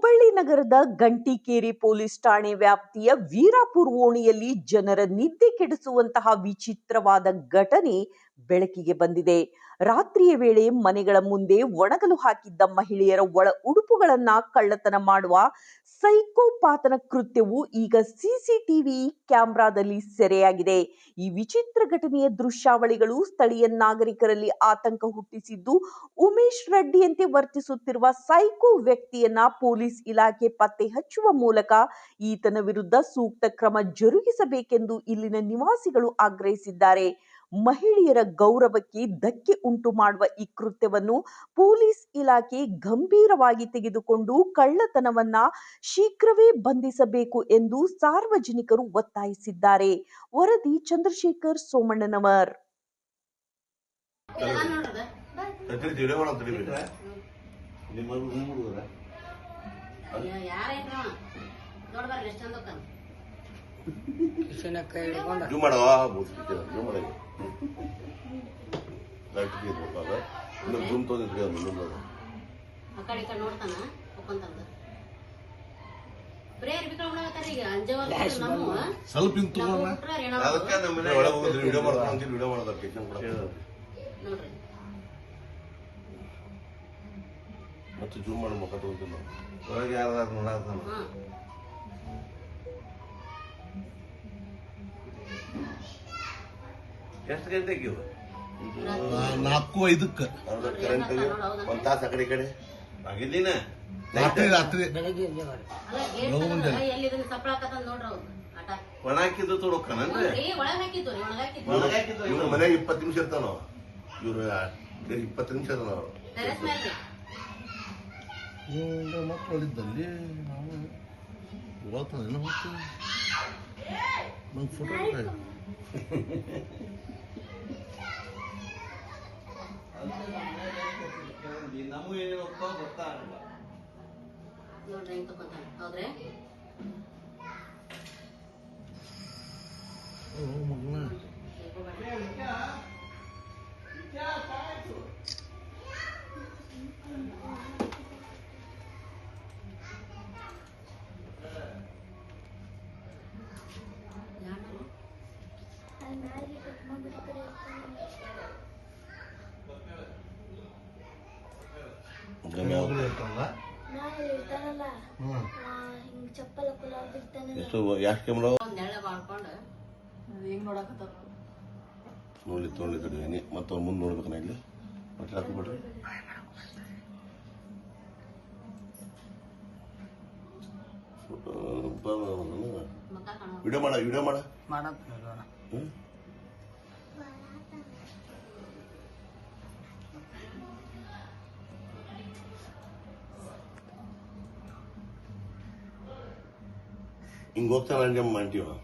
ಹುಬ್ಬಳ್ಳಿ ನಗರದ ಗಂಟಿಕೇರಿ ಪೊಲೀಸ್ ಠಾಣೆ ವ್ಯಾಪ್ತಿಯ ವೀರಾಪುರ್ ಓಣಿಯಲ್ಲಿ ಜನರ ನಿದ್ದೆ ಕೆಡಿಸುವಂತಹ ವಿಚಿತ್ರವಾದ ಘಟನೆ ಬೆಳಕಿಗೆ ಬಂದಿದೆ. ರಾತ್ರಿಯ ವೇಳೆ ಮನೆಗಳ ಮುಂದೆ ಒಣಗಲು ಹಾಕಿದ್ದ ಮಹಿಳೆಯರ ಒಳ ಉಡುಪುಗಳನ್ನ ಕಳ್ಳತನ ಮಾಡುವ ಸೈಕೋಪಾತನ ಕೃತ್ಯವು ಈಗ ಸಿಸಿಟಿವಿ ಕ್ಯಾಮೆರಾದಲ್ಲಿ ಸೆರೆಯಾಗಿದೆ. ಈ ವಿಚಿತ್ರ ಘಟನೆಯ ದೃಶ್ಯಾವಳಿಗಳು ಸ್ಥಳೀಯ ನಾಗರಿಕರಲ್ಲಿ ಆತಂಕ ಹುಟ್ಟಿಸಿದ್ದು, ಉಮೇಶ್ ರೆಡ್ಡಿಯಂತೆ ವರ್ತಿಸುತ್ತಿರುವ ಸೈಕೋ ವ್ಯಕ್ತಿಯನ್ನ ಪೊಲೀಸ್ ಇಲಾಖೆ ಪತ್ತೆ ಹಚ್ಚುವ ಮೂಲಕ ಈತನ ವಿರುದ್ಧ ಸೂಕ್ತ ಕ್ರಮ ಜರುಗಿಸಬೇಕೆಂದು ಇಲ್ಲಿನ ನಿವಾಸಿಗಳು ಆಗ್ರಹಿಸಿದ್ದಾರೆ. ಮಹಿಳೆಯರ ಗೌರವಕ್ಕೆ ಧಕ್ಕೆ ಉಂಟು ಮಾಡುವ ಈ ಕೃತ್ಯವನ್ನು ಪೊಲೀಸ್ ಇಲಾಖೆ ಗಂಭೀರವಾಗಿ ತೆಗೆದುಕೊಂಡು ಕಳ್ಳತನವನ್ನ ಶೀಘ್ರವೇ ಬಂಧಿಸಬೇಕು ಎಂದು ಸಾರ್ವಜನಿಕರು ಒತ್ತಾಯಿಸಿದ್ದಾರೆ. ವರದಿ ಚಂದ್ರಶೇಖರ್ ಸೋಮಣ್ಣನವರ್. ಕೈ ಹಿಡ್ಕೊಂಡ. ಮಾಡಿ. ಲೈಟ್ ಇರ್ಬೇಕಾಗ ಇನ್ನು ಜೂಮ್ ತೊಗೊಂಡಿದ್ರಿ ಅದು ಮುಂದೆ ಆ ಕಡೆ ಈ ಕಡೆ ನೋಡ್ತಾನ? ಹೋಗ್ಕೊಂತಂದ ಬರೇ ಅರ್ಬಿ ಕಳ್ಕೊಂಡಾಗತ್ತಾರ ಈಗ ನಮ್ಮ ಸ್ವಲ್ಪ ಹಿಂಗ್ ತಗೋಣ ಅದಕ್ಕೆ ನಮ್ಮ ಮನೆ ಒಳಗೆ ಹೋಗಿದ್ರಿ ವಿಡಿಯೋ ವಿಡಿಯೋ ಮಾಡೋದ ಕಿಚನ್ ಕೂಡ. ನೋಡ್ರಿ. ಮತ್ತೆ ಜೂಮ್ ಮಾಡಿ ಮುಖ ತಗೋತೀನಿ ಒಳಗೆ ಯಾರು ನೋಡಾತಾನ ಎಷ್ಟು ಗಂಟೆಗೆ ಇವು? ನಾಲ್ಕು. ಐದಕ್ಕೆ. ಕರೆಂಟ್ ಒಂದ್ ತಾಸ ಆ ಕಡೆ ಈ ಕಡೆ. ಆಗಿದ್ದೀನ ರಾತ್ರಿ ರಾತ್ರಿ. ಒಣ ಹಾಕಿದ್ದು ತೊಡೋಕನಂದ್ರೆ ಇವ್ರ ಮನೆಗೆ ಇಪ್ಪತ್ತು ನಿಮಿಷ ಇರ್ತಾನ ಇವ್ರ ಇಪ್ಪತ್ತು ನಿಮಿಷ ಇರ್ತಾನ ಅವ್ರು ಮಕ್ಕಳಿದ್ದಲ್ಲಿ ನಾವು ಮತ್ತೆ ನಂಗೆ ಫೋಟೋ ನೋಡ್ರಿ ಹೆಂಗ್ ತಕೊಂತಾನ ಹೌದ್ರಿ ಎಷ್ಟು ಕ್ಯಾಮ್ರಾ ತಡಿ ಮತ್ತೆ ಮುಂದೆ ನೋಡ್ಬೇಕು ನಾ ಇಲ್ಲಿ. ಮತ್ತೆ ಹಾಕ್ಬಿಡ್ರಿ ವಿಡಿಯೋ ಮಾಡ ವಿಡಿಯೋ ಮಾಡ. ఇంకొక తనంగా మంటివా